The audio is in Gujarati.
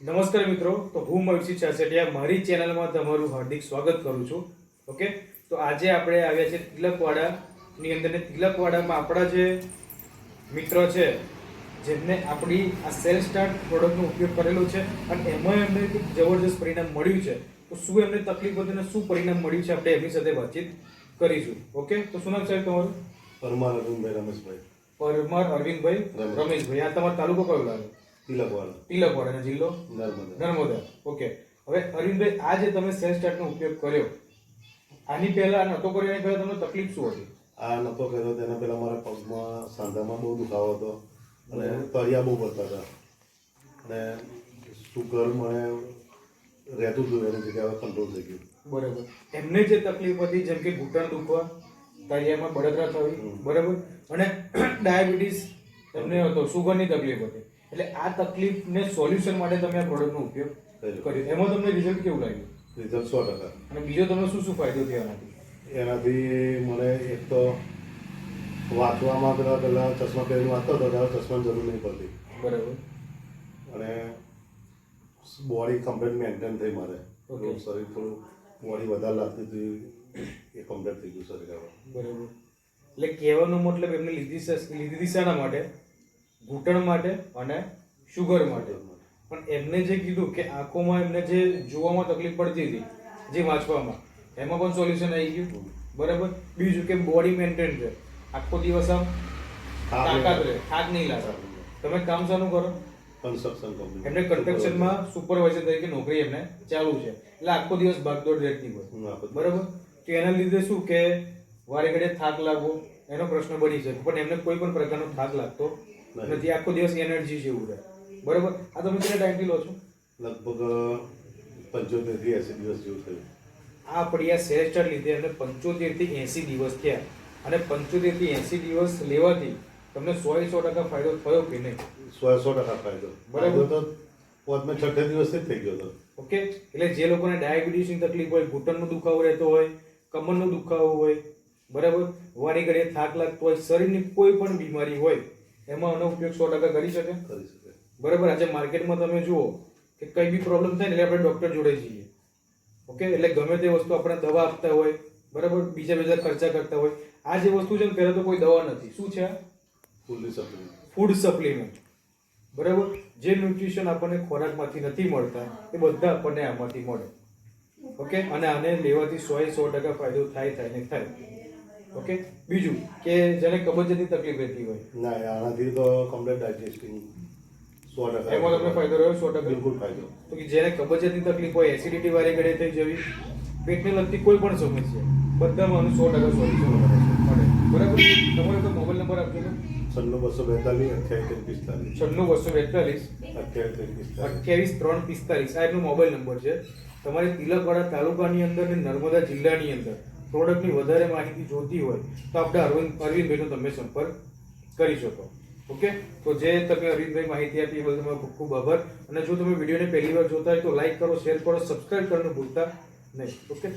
નમસ્કાર મિત્રો તો હું મયુરસિંહ ચાસેટિયા મારી ચેનલમાં તમારું હાર્દિક સ્વાગત કરું છું. ઓકે? તો આજે આપણે આવ્યા છે તિલકવાડાની અંદર ને તિલકવાડામાં આપણા જે મિત્રો છે જેમને આપણી આ સેલ સ્ટાર્ટ પ્રોડક્ટનો ઉપયોગ કરેલો છે અને એમાં એમને એક જબરજસ્ત પરિણામ મળ્યું છે. તો શું એમને તકલીફ હતી અને શું પરિણામ મળ્યું છે આપણે એમની સાથે વાતચીત કરીશું. ઓકે? તો શું નામ સાહેબ તમારું? પરમાર અરવિંદભાઈ રમેશભાઈ. પરમાર અરવિંદભાઈ રમેશ. રમેશભાઈ. આ તમારો તાલુકો કયો લાગે? તિલકવાળા તિલકવાડા અને જિલ્લો? નર્મદા. નર્મદા. ઓકે. હવે અરવિંદભાઈ આ જે તમે સેલ ટેક્સનો ઉપયોગ કર્યો આની પહેલા નતો કર્યો એની પહેલા તમને તકલીફ શું હતી? આ નતો કર્યો તેના પહેલા મારા પગમાં સાંધામાં બહુ દુખાવો હતો. અને તળિયા બહુ પડતા હતા. અને સુગર મને રહેતું હતું એની જગ્યાએ કંટ્રોલ થઈ ગયું. બરાબર. એમને જે તકલીફ હતી જેમ કે ઘૂંટણ દુખવા તળિયામાં બળતરા થવી બરાબર? અને ડાયાબિટીસ એમને હતો સુગરની તકલીફ હતી. એટલે આ તકલીફને સોલ્યુશન માટે તમે આ પ્રોડક્ટનો ઉપયોગ કર્યો. એમાં તમને રિઝલ્ટ કેવું લાગ્યું? રિઝલ્ટ સો ટકા. અને બીજો તમને શું શું ફાયદો થયો એનાથી? એનાથી મને એક તો વાંચવામાં પેલા પહેલાં ચશ્મા પહેરીને વાંચતો હતો ત્યારે ચશ્માની જરૂર નહીં પડતી. બરાબર. અને બોડી કમ્પ્લેટ મેન્ટેન થઈ મારે. શરીર થોડું બોડી વધારે લાગતી હતી એ કમ્પ્લેટ થઈ ગયું શરીર બરાબર. એટલે કહેવાનો મતલબ એમને લીધી છે- લીધી શાના માટે? ઘૂંટણ માટે અને શુગર માટે. પણ એમને જે કીધું કે આંખોમાં એમને જે જોવામાં તકલીફ પડતી હતી જે વાંચવામાં એમાં પણ સોલ્યુશન આવી ગયું. બરાબર? બીજું કે બોડી મેન્ટેન રહે આખો દિવસ આમ તાકાત રહે થાક નહીં લાગે. તમે કામ શાનું કરો? કન્સ્ટ્રક્શન કંપની એમને કન્સ્ટ્રક્શનમાં સુપરવાઇઝર તરીકે નોકરી એમને ચાલુ છે. એટલે આખો દિવસ ભાગદોડ રહેતી હોય. બરાબર? તો એના લીધે શું કે વારે ઘડીએ થાક લાગવો એનો પ્રશ્ન બની શકે પણ એમને કોઈ પણ પ્રકારનો થાક લાગતો. નથી આખો દિવસ એનર્જી જેવું રહે. બરાબર? આ તમે કેટલા ટાઈમથી લો છો? લગભગ પંચોતેરથી એસી દિવસ જેવું થયું. આ આ સેરેસ્ટર લીધે અને પંચોતેરથી એસી દિવસ થયા. અને પંચોતેરથી એસી દિવસ લેવાથી તમને સો સો ટકા ફાયદો થયો કે નહીં? સો સો ટકા ફાયદો. બરાબર. તો પોતમે છઠ્ઠે દિવસથી જ થઈ ગયો હતો ઓકે? એટલે જે લોકોને ડાયાબિટીસની તકલીફ હોય ઘૂંટણનો દુખાવો રહેતો હોય કમરનો દુખાવો હોય બરાબર? વારી ઘડીએ થાક લાગતો હોય શરીરની કોઈ પણ બીમારી હોય એમાં આનો ઉપયોગ સો ટકા કરી શકે? કરી શકે. બરાબર આજે માર્કેટમાં તમે જુઓ કે કઈ બી પ્રોબ્લેમ થાય ને એટલે આપણે ડૉક્ટર જોડે જઈએ. ઓકે? એટલે ગમે તે વસ્તુ આપણે દવા આપતા હોય બરાબર? બીજા બીજા ખર્ચા કરતા હોય. આ જે વસ્તુ છે ને પહેલાં તો કોઈ દવા નથી. શું છે ફૂડ સપ્લિમેન્ટ ફૂડ સપ્લિમેન્ટ બરાબર? જે ન્યુટ્રિશન આપણને ખોરાકમાંથી નથી મળતા એ બધા આપણને આમાંથી મળે. ઓકે? અને આને લેવાથી સો સો ટકા ફાયદો થાય થાય ને થાય. ઓકે બીજું કે જેને કબજિયાતની તકલીફ રહેતી હોય. ના આનાથી તો કમ્પ્લીટ ડાયજેસ્ટિંગ સો ટકા. એમાં તમને ફાયદો રહ્યો? સો ટકા? બિલકુલ ફાયદો. તો કે જેને કબજિયાતની તકલીફ હોય એસિડિટી વાળી ઘડે થઈ જવી પેટને લગતી કોઈ પણ સમસ્યા બધામાં આનું સો ટકા સોલ્યુશન મળે બરાબર. તમારો તો મોબાઈલ નંબર આપજો ને. છન્નું બસો બેતાલીસ અઠ્યાવીસ પિસ્તાલીસ છન્નું બસો બેતાલીસ અઠ્યાવીસ અઠ્યાવીસ ત્રણ પિસ્તાલીસ. આ એમનો મોબાઈલ નંબર છે. તમારે તિલકવાડા તાલુકાની અંદર ને નર્મદા જિલ્લાની અંદર પ્રોડક્ટની વધારે માહિતી જોતી હોય તો આપણે અરવિંદ અરવિંદભાઈનો તમે સંપર્ક કરી શકો. ઓકે? તો જે તમે અરવિંદભાઈ માહિતી આપી એ બદલ તમારો ખૂબ ખૂબ આભાર. અને જો તમે વિડીયોને પહેલી વાર જોતા હોય તો લાઈક કરો, શેર કરો, સબસ્ક્રાઈબ કરવાનું ભૂલતા નહીં. ઓકે?